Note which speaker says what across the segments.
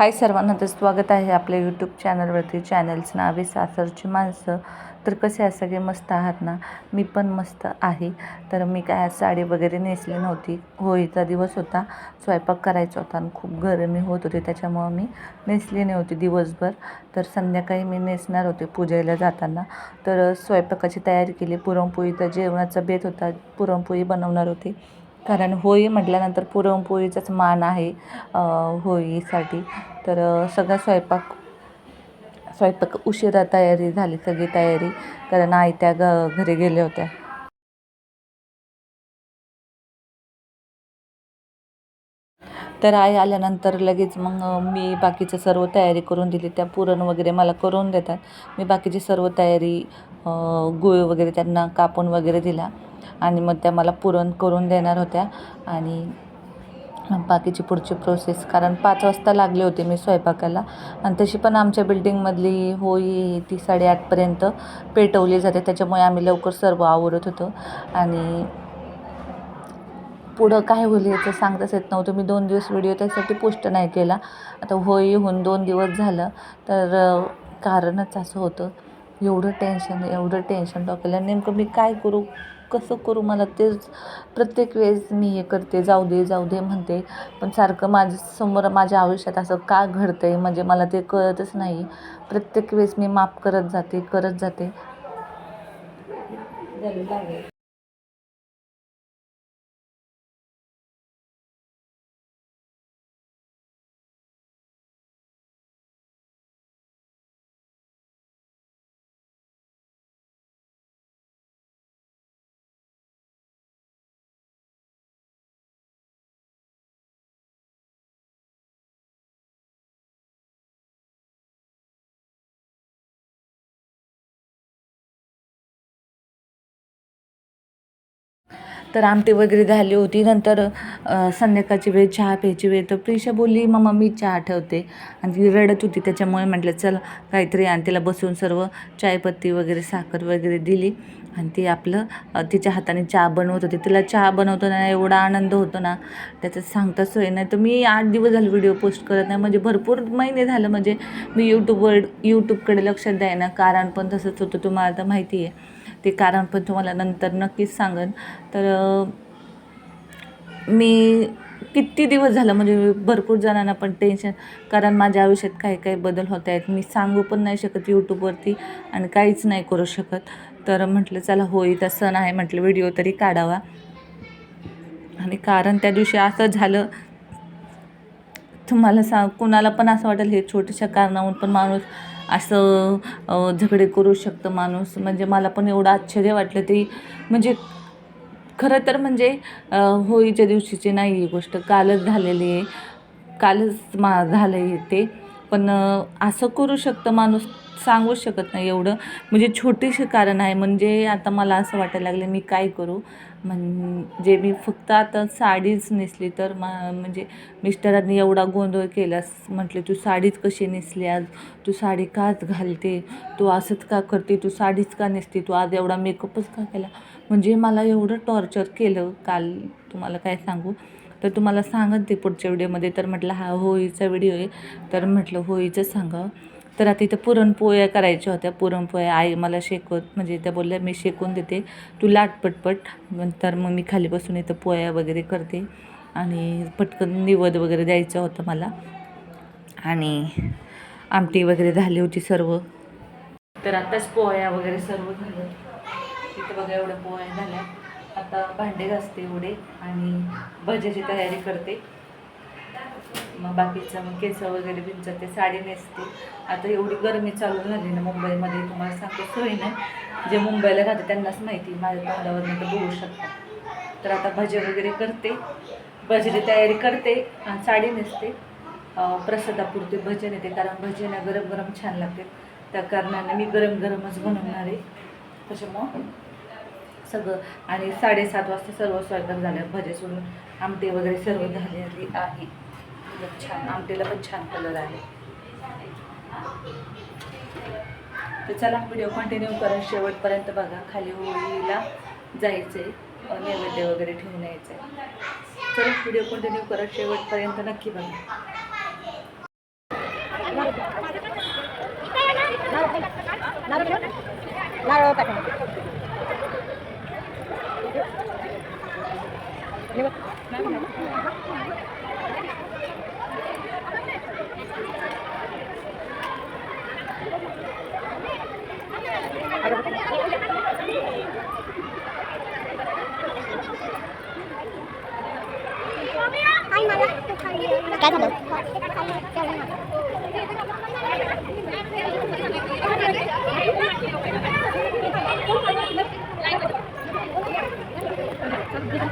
Speaker 1: हाय सर्वांना तर स्वागत आहे आपल्या यूट्यूब चॅनलवरती चॅनलचं नाव आहे सासरची माणसं. तर कसे आहे सगळे? मस्त आहात ना? मी पण मस्त आहे. तर मी काय आज साडी वगैरे नेसली नव्हती. होळीचा दिवस होता. स्वयंपाक करायचा होता आणि खूप गरमी होत होती. त्याच्यामुळं मी नेसली नव्हती दिवसभर. तर संध्याकाळी मी नेसणार होते पूजेला जाताना. तर स्वयंपाकाची तयारी केली. पुरणपोळीचा जेवणाचा बेत होता. पुरणपोळी बनवणार होती. कारण होळी म्हटल्यानंतर पुरणपोळीचाच मान आहे होळीसाठी. तर सगळा स्वयंपाक स्वयंपाक उशिरा तयारी झाली सगळी तयारी. कारण आई त्या ग घरी गेल्या होत्या. तर आई आल्यानंतर लगेच मग मी बाकीचं सर्व तयारी करून दिली. त्या पुरण वगैरे मला करून देतात. मी बाकीची सर्व तयारी गुळ वगैरे त्यांना कापून वगैरे दिला. आणि मग त्या मला पुरण करून देणार होत्या. आणि बाकीची पुढची प्रोसेस कारण पाच वाजता लागले होते मी स्वयंपाकाला. आणि तशी पण आमच्या बिल्डिंगमधली होई ती साडेआठपर्यंत पेटवली जाते. त्याच्यामुळे आम्ही लवकर सर्व आवरत होतो. आणि पुढं काय होईल याचं सांगताच येत नव्हतं. मी दोन दिवस व्हिडिओ त्यासाठी पोस्ट नाही केला. आता होई होऊन दोन दिवस झालं. तर कारणच असं होतं. एवढं टेन्शन एवढं टेन्शन डॉक्टरला नेमकं मी काय करू? कसं करू? मला तेच प्रत्येक वेळेस मी हे करते जाऊ दे जाऊ दे म्हणते. पण सारखं माझ्यासमोर माझ्या आयुष्यात असं का घडतं आहे म्हणजे मला ते कळतच नाही. प्रत्येक वेळेस मी माफ करत जाते करत जाते. तर आमटी वगैरे झाली होती. नंतर संध्याकाळची वेळ चहा प्यायची वेळ. तर प्रिशा बोलली मम्मा मी चहा ठेवते. आणि ती रडत होती. त्याच्यामुळे म्हटलं चल काहीतरी आणि. तिला बसून सर्व चायपत्ती वगैरे साखर वगैरे दिली. आणि ती आपलं तिच्या हाताने चहा बनवत होती. तिला चहा बनवताना एवढा आनंद होतो ना त्याचं सांगताच सोय नाही. तर मी आठ दिवस झाले व्हिडिओ पोस्ट करत नाही. म्हणजे भरपूर महिने झालं. म्हणजे मी यूट्यूबवर यूट्यूबकडे लक्षात द्यायना. कारण पण तसंच होतं तुम्हाला तर माहिती आहे. ते कारण पण तुम्हाला नंतर नक्कीच सांगेन. तर मी किती दिवस झालं म्हणजे भरपूर जणांना पण टेन्शन कारण माझ्या आयुष्यात काही काही बदल होत आहेत. मी सांगू पण नाही शकत यूट्यूबवरती आणि काहीच नाही करू शकत. तर म्हटलं चला होळीचा सण आहे म्हटलं व्हिडिओ तरी काढावा. आणि कारण त्या दिवशी असं झालं तुम्हाला सांग कुणाला पण असं वाटेल हे छोट्याशा कारणाहून पण माणूस असं झगडे करू शकतं माणूस. म्हणजे मला पण एवढं आश्चर्य वाटलं ते. म्हणजे खरं तर म्हणजे होळीच्या दिवशीची नाही ही गोष्ट. कालच झालेली आहे. कालच मा झालं आहे ते. पण असं करू शकतं माणूस सांगूच शकत नाही एवढं. म्हणजे छोटीशी कारण आहे. म्हणजे आता मला असं वाटायला लागलं मी काय करू? म्हणजे मी फक्त आता साडीच नेसली तर मा म्हणजे मिस्टरांनी एवढा गोंधळ केलास. म्हटले तू साडीच कशी नेसली आज तू साडी काच घालते? तू असंच का करते? तू साडीच का नेसते? तू आज एवढा मेकअपच का केला? म्हणजे मला एवढं टॉर्चर केलं काल. तुम्हाला काय सांगू? तर तुम्हाला सांगत ते पुढच्या व्हिडिओमध्ये. तर म्हटलं हा होळीचा व्हिडिओ आहे. तर म्हटलं होळीचं सांगा. तर आता इथं पुरणपोळ्या करायच्या होत्या. पुरणपोळ्या आई मला शेकवत म्हणजे त्या बोलल्या मी शेकून देते. तू लाट पटपट. नंतर मग मी खाली बसून इथं पोळ्या वगैरे करते. आणि पटकन निवद वगैरे द्यायचं होतं मला. आणि आमटी वगैरे झाली होती सर्व. तर आताच पोळ्या वगैरे सर्व झालं तिथं बघा एवढ्या पोळ्या झाल्या. आता भांडे घासते एवढे आणि भज्याची तयारी करते. मग बाकीचं मग केस वगैरे ते साडी नेसते. आता एवढी गरमी चालू झाली ना मुंबईमध्ये तुम्हाला सांगतो सोय नाही. जे मुंबईला राहते त्यांनाच माहिती माझ्या तोंडावर तर बघू शकता. तर आता भजे वगैरे करते भजेची तयारी करते आणि साडी नेसते. प्रसादापुरते भजन येते कारण भजन गरम गरम छान लागते. त्या कारणाने मी गरम गरमच बनवणार आहे. त्याच्यामुळं सगळं. आणि साडेसात वाजता सर्व स्वयंपाक झाल्या भजे सोडून आमटे वगैरे सर्व झालेली आहे. छान आमटीला पण छान कलर आहे तर चला व्हिडिओ कंटिन्यू करा शेवटपर्यंत बघा खाली होळीला जायचं आहे नैवेद्य वगैरे ठेवून यायचं आहे चला व्हिडिओ कंटिन्यू करा शेवटपर्यंत नक्की बघा
Speaker 2: काय झालं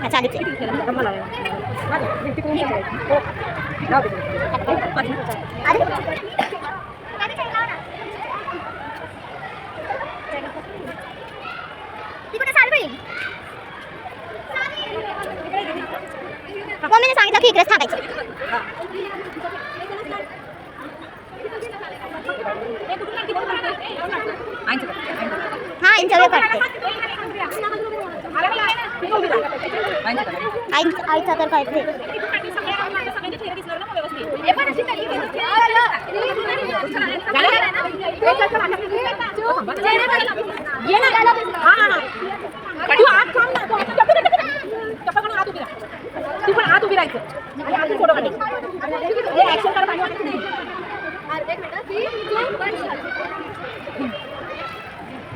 Speaker 2: अच्छा अरे ती कुठे चालू आहे मम्मीने सांगितलं की इकडेच थांबायचं हा इंटरव्ह्यू करते आई आईचा तर पाहिजे
Speaker 3: तू आत थांब ना, तू आत टप्पा टप्पा टप्पा. टप्पा करून आत उभी राहा. तू पण आत उभी राहायचं आणि आतून फोटो काढायचे. हे action काढ आणि वाटायचं नाही.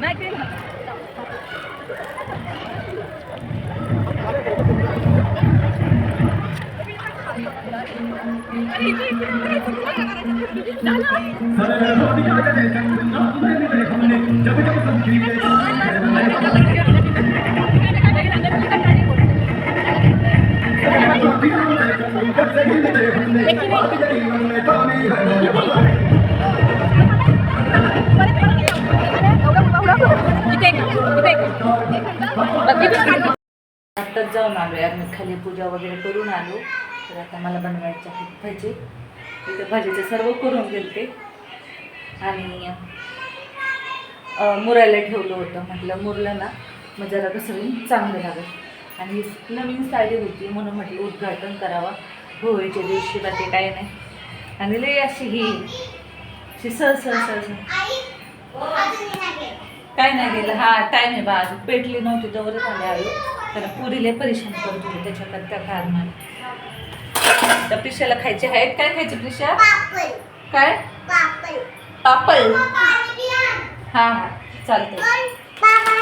Speaker 3: नाही ते ना.
Speaker 1: आत्ताच जाऊन आलो आहे मी खाली पूजा वगैरे करून आलो. तर आता मला बनवायचे आहे भजे. इथं भजीचे सर्व करून गेलते आणि मुरायला ठेवलं होतं. म्हटलं मुरलं ना मग जरा कसं चांगलं लागेल. आणि नवीन साडी होती म्हणून म्हटलं उद्घाटन करावं. होळीच्या दिवशी ते काय नाही. आणि लई अशी ही अशी सह सहज काय नाही गेलं. हा टाईम आहे बा. पेटली नव्हती तवरच आले आलो. तर पुरीले परेशान करत होते त्याच्याकडे त्या कारणाने. तर प्रिशाला खायचे आहेत? काय खायचे प्रिशा? काय? पापल हा हा.
Speaker 2: पापड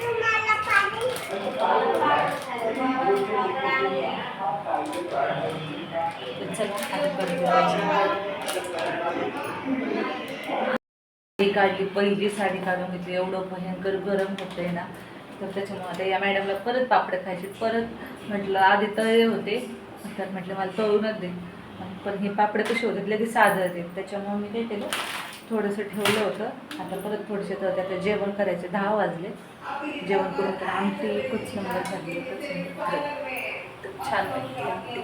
Speaker 2: तुम्हाला पाणी?
Speaker 1: काढली पहिली साडी काढून घेतली एवढं भयंकर गरम होतंय ना. तर त्याच्यामुळे आता या मॅडमला परत पापड खायचे परत म्हटलं आधी तळे होते. तर म्हटलं मला तळूनच दे. पण हे पापड कसे होते लगेच साजरते त्याच्यामुळे मी काय केलं थोडंसं ठेवलं होतं. आता परत थोडेसे तर आता जेवण करायचे. दहा वाजले. जेवण करून तर आमटी एकच नंबर झाली छान वाटली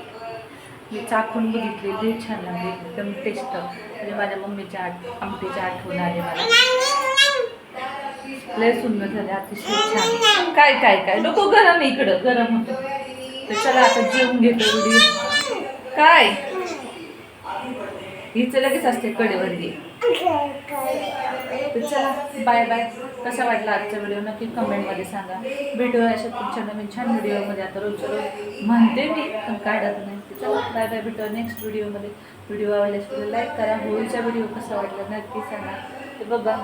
Speaker 1: मी चाखून बघितली लई छान लागली. एकदम टेस्ट. म्हणजे माझ्या मम्मीच्या आठ आमटीच्या आठवण आली मला. लय सुंदर झाले अतिशय छान. काय काय काय? नको गरम आहे इकडं गरम होतं. तर चला आता जेवून घेतो व्हिडिओ काय? हिचं लगेच असते कडेवर घे तर चला बाय बाय कसा वाटला आजचा व्हिडिओ नक्की कमेंटमध्ये सांगा. भेटूया अशा तुमच्या नवीन छान व्हिडिओमध्ये आता रोजच्या रोज म्हणते मी पण काढत नाही. चला बाय बाय भेटूया नेक्स्ट व्हिडिओमध्ये व्हिडिओ आवडल्यास लाईक करा. होळीचा व्हिडिओ कसा वाटला नक्की सांगा. ते बघा.